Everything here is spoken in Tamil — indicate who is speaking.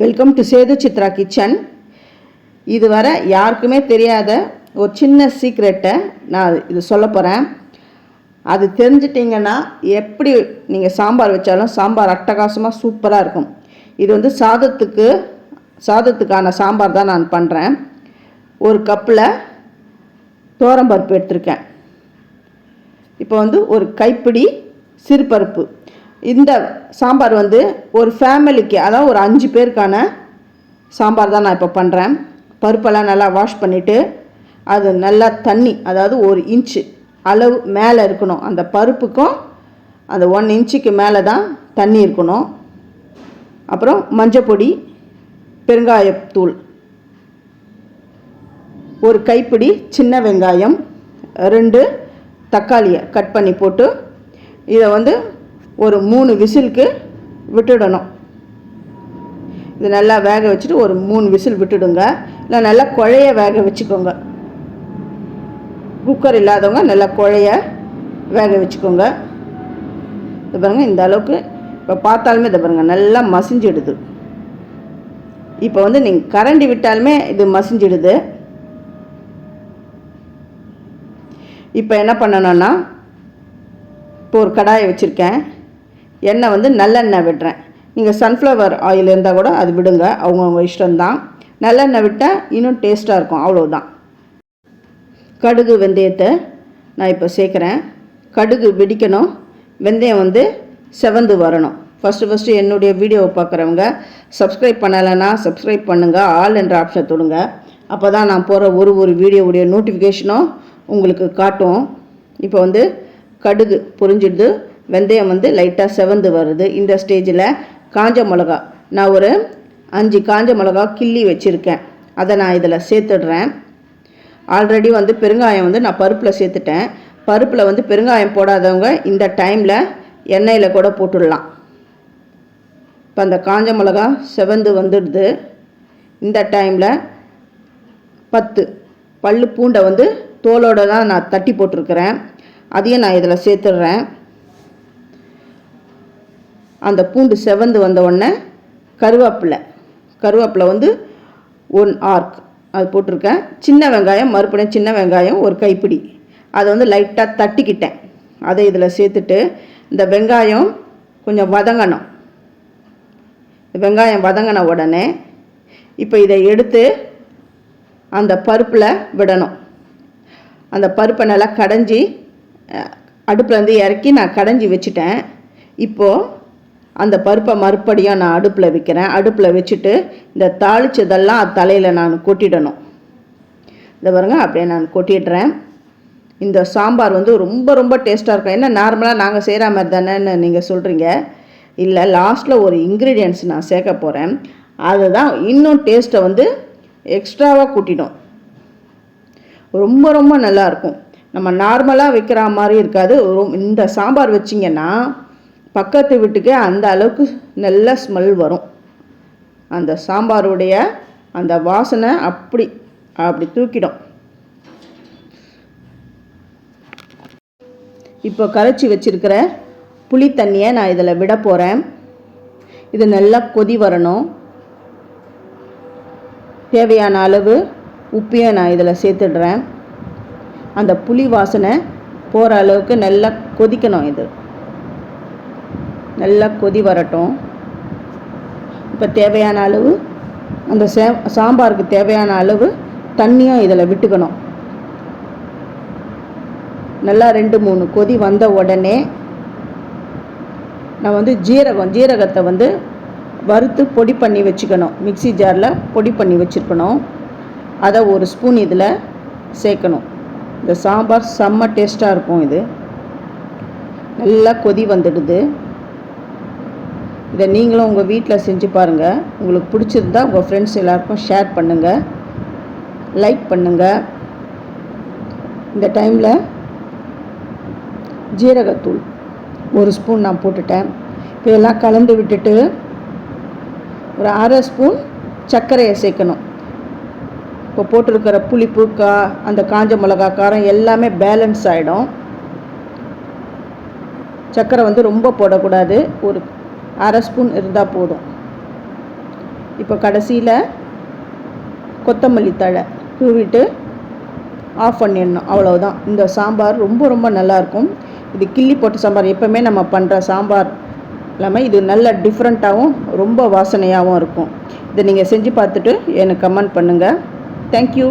Speaker 1: Welcome to Sethu Chitra kitchen இதுவரை யாருக்குமே தெரியாத ஒரு சின்ன சீக்ரெட்டை நான் இது சொல்ல போகிறேன் அது தெரிஞ்சிட்டிங்கன்னா எப்படி நீங்கள் சாம்பார் வச்சாலும் சாம்பார் அட்டகாசமாக சூப்பராக இருக்கும். இது வந்து சாதத்துக்கு சாதத்துக்கான சாம்பார் தான் நான் பண்ணுறேன் ஒரு கப்பில் பருப்பு எடுத்திருக்கேன். இப்போ வந்து ஒரு கைப்பிடி சிறுபருப்பு. இந்த சாம்பார் வந்து ஒரு ஃபேமிலிக்கு அதாவது ஒரு அஞ்சு பேருக்கான சாம்பார் தான் நான் இப்போ பண்ணுறேன் பருப்பெல்லாம் நல்லா வாஷ் பண்ணிவிட்டு அது நல்லா தண்ணி அதாவது ஒரு இன்ச்சு அளவு மேலே இருக்கணும். அந்த பருப்புக்கும் அந்த ஒன் இன்ச்சுக்கு மேலே தான் தண்ணி இருக்கணும். அப்புறம் மஞ்சப்பொடி பெருங்காயத்தூள் ஒரு கைப்பிடி சின்ன வெங்காயம் ரெண்டு தக்காளியை கட் பண்ணி போட்டு இதை வந்து ஒரு மூணு விசிலுக்கு விட்டுடணும். இது நல்லா வேக வச்சுட்டு ஒரு மூணு விசில் விட்டுடுங்க. இல்லை நல்லா குழைய வேக வச்சுக்கோங்க. குக்கர் இல்லாதவங்க நல்லா குழைய வேக வச்சுக்கோங்க. இது பாருங்கள் இந்த அளவுக்கு இப்போ பார்த்தாலுமே இதை பாருங்கள் நல்லா மசிஞ்சிடுது. இப்போ வந்து நீங்கள் கரண்டி விட்டாலுமே இது மசிஞ்சிடுது. இப்போ என்ன பண்ணணும்னா இப்போ ஒரு கடாயை வச்சுருக்கேன். எண்ணெய் வந்து நல்லெண்ணெய் விடுறேன். நீங்கள் சன்ஃப்ளவர் ஆயில் இருந்தால் கூட அது விடுங்க. அவங்கவுங்க இஷ்டம்தான். நல்லெண்ணெய் விட்டால் இன்னும் டேஸ்ட்டாக இருக்கும். அவ்வளோதான் கடுகு வெந்தயத்தை நான் இப்போ சேர்க்குறேன். கடுகு வெடிக்கணும். வெந்தயம் வந்து செவந்து வரணும். ஃபஸ்ட்டு ஃபஸ்ட்டு என்னுடைய வீடியோவை பார்க்குறவங்க சப்ஸ்கிரைப் பண்ணலைன்னா சப்ஸ்கிரைப் பண்ணுங்கள் ஆல் என்ற ஆப்ஷன் தொடுங்க. அப்போ தான் நான் போகிற ஒரு ஒரு வீடியோவுடைய நோட்டிஃபிகேஷனும் உங்களுக்கு காட்டும். இப்போ வந்து கடுகு புரிஞ்சிடுது. வெந்தயம் வந்து லைட்டாக செவந்து வருது. இந்த ஸ்டேஜில் காஞ்ச மிளகா. நான் ஒரு அஞ்சு காஞ்ச மிளகா கிள்ளி வச்சுருக்கேன். அதை நான் இதில் சேர்த்துடுறேன். ஆல்ரெடி வந்து பெருங்காயம் வந்து நான் பருப்பில் சேர்த்துட்டேன். பருப்பில் வந்து பெருங்காயம் போடாதவங்க இந்த டைமில் எண்ணெயில் கூட போட்டுடலாம். இப்போ அந்த காஞ்ச மிளகா செவந்து வந்துடுது. இந்த டைமில் பத்து பல்லு பூண்டை வந்து தோலோடு தான் நான் தட்டி போட்டிருக்கிறேன். அதையும் நான் இதில் சேர்த்துடுறேன். அந்த பூண்டு செவந்து வந்த உடனே கருவேப்பிலை. கருவேப்பிலை வந்து ஒன் ஆர்க் அது போட்டிருக்கேன். சின்ன வெங்காயம் மறுபடியும் சின்ன வெங்காயம் ஒரு கைப்பிடி. அதை வந்து லைட்டாக தட்டிக்கிட்டேன். அதை இதில் சேர்த்துட்டு இந்த வெங்காயம் கொஞ்சம் வதங்கணும். வெங்காயம் வதங்கின உடனே இப்போ இதை எடுத்து அந்த பருப்பில் விடணும். அந்த பருப்பை நல்லா கடைஞ்சி அடுப்பில் இறக்கி நான் கடைஞ்சி வச்சுட்டேன். இப்போது அந்த பருப்பை மறுபடியும் நான் அடுப்பில் வைக்கிறேன். அடுப்பில் வச்சுட்டு இந்த தாளிச்சதெல்லாம் தலையில் நான் கொட்டிடணும். இந்த பாருங்க அப்படியே நான் கொட்டிடுறேன். இந்த சாம்பார் வந்து ரொம்ப ரொம்ப டேஸ்ட்டாக இருக்கும். என்ன நார்மலாக நாங்கள் செய்கிற மாதிரி தானேன்னு நீங்கள் சொல்கிறீங்க இல்லை லாஸ்ட்டில் ஒரு இன்க்ரீடியன்ஸ் நான் சேர்க்க போகிறேன் அதுதான் இன்னும் டேஸ்ட்டை வந்து எக்ஸ்ட்ராவாக கூட்டிடும். ரொம்ப ரொம்ப நல்லாயிருக்கும் நம்ம நார்மலாக வைக்கிற மாதிரி இருக்காது. இந்த சாம்பார் வச்சிங்கன்னா பக்கத்து வீட்டுக்கே அந்த அளவுக்கு நல்ல ஸ்மெல் வரும். அந்த சாம்பாருடைய அந்த வாசனை அப்படி அப்படி தூக்கிடும். இப்போ கரைச்சி வச்சிருக்கிற புளி தண்ணியை நான் இதில் விட போகிறேன் இது நல்லா கொதி வரணும். தேவையான அளவு உப்பையும் நான் இதில் சேர்த்துடுறேன். அந்த புளி வாசனை போகிற அளவுக்கு நல்லா கொதிக்கணும் இது. நல்லா கொதி வரட்டும். இப்போ தேவையான அளவு அந்த சே சாம்பாருக்கு தேவையான அளவு தண்ணியும் இதில் விட்டுக்கணும். நல்லா ரெண்டு மூணு கொதி வந்த உடனே நான் வந்து ஜீரகம் ஜீரகத்தை வந்து வறுத்து பொடி பண்ணி வச்சுக்கணும். மிக்சி ஜாரில் பொடி பண்ணி வச்சுருக்கணும். அதை ஒரு ஸ்பூன் இதில் சேர்க்கணும். இந்த சாம்பார் செம்ம டேஸ்ட்டாக இருக்கும் இது. நல்லா கொதி வந்துடுது. இதை நீங்களும் உங்கள் வீட்டில் செஞ்சு பாருங்கள் உங்களுக்கு பிடிச்சிருந்தா உங்கள் ஃப்ரெண்ட்ஸ் எல்லாருக்கும் ஷேர் பண்ணுங்கள் லைக் பண்ணுங்கள் இந்த டைமில் ஜீரகத்தூள் ஒரு ஸ்பூன் நான் போட்டுட்டேன். இப்போ எல்லாம் கலந்து விட்டுட்டு ஒரு அரை ஸ்பூன் சர்க்கரையை சேர்க்கணும். இப்போ போட்டிருக்கிற புளிப்பு கா அந்த காஞ்ச மிளகா காரம் எல்லாமே பேலன்ஸ் ஆகிடும் சர்க்கரை வந்து ரொம்ப போடக்கூடாது. ஒரு அரை ஸ்பூன் இருந்தால் போதும். இப்போ கடைசியில் கொத்தமல்லி தழை தூவிட்டு ஆஃப் பண்ணிடணும். அவ்வளோதான் இந்த சாம்பார் ரொம்ப ரொம்ப நல்லாயிருக்கும் இது கிள்ளி போட்ட சாம்பார். எப்போவுமே நம்ம பண்ணுற சாம்பார் இல்லாமல் இது நல்ல டிஃப்ரெண்ட்டாகவும் ரொம்ப வாசனையாகவும் இருக்கும். இதை நீங்கள் செஞ்சு பார்த்துட்டு எனக்கு கமெண்ட் பண்ணுங்கள் தேங்க்யூ